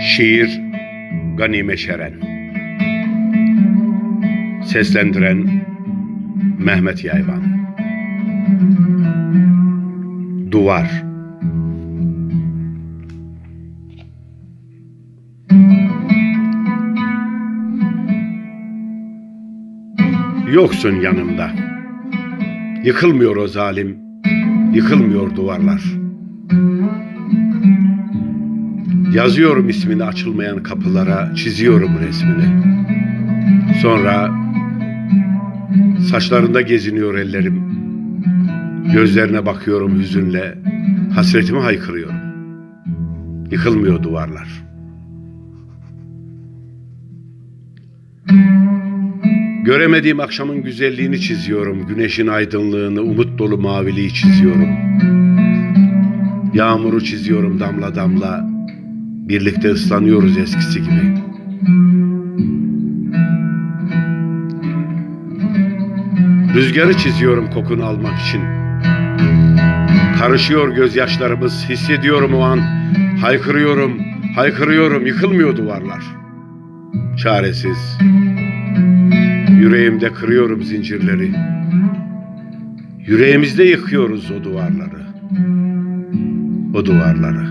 Şiir Ganime Şeren. Seslendiren Mehmet Yayvan. Duvar Yoksun yanımda Yıkılmıyor o zalim Yıkılmıyor duvarlar Yazıyorum ismini açılmayan kapılara, çiziyorum resmini. Sonra saçlarında geziniyor ellerim. Gözlerine bakıyorum hüzünle, hasretimi haykırıyorum. Yıkılmıyor duvarlar. Göremediğim akşamın güzelliğini çiziyorum, güneşin aydınlığını, umut dolu maviliği çiziyorum. Yağmuru çiziyorum damla damla, Birlikte ıslanıyoruz eskisi gibi. Rüzgarı çiziyorum kokunu almak için. Karışıyor gözyaşlarımız, hissediyorum o an. Haykırıyorum, haykırıyorum, yıkılmıyor duvarlar. Çaresiz. Yüreğimde kırıyorum zincirleri. Yüreğimizde yıkıyoruz o duvarları. O duvarları.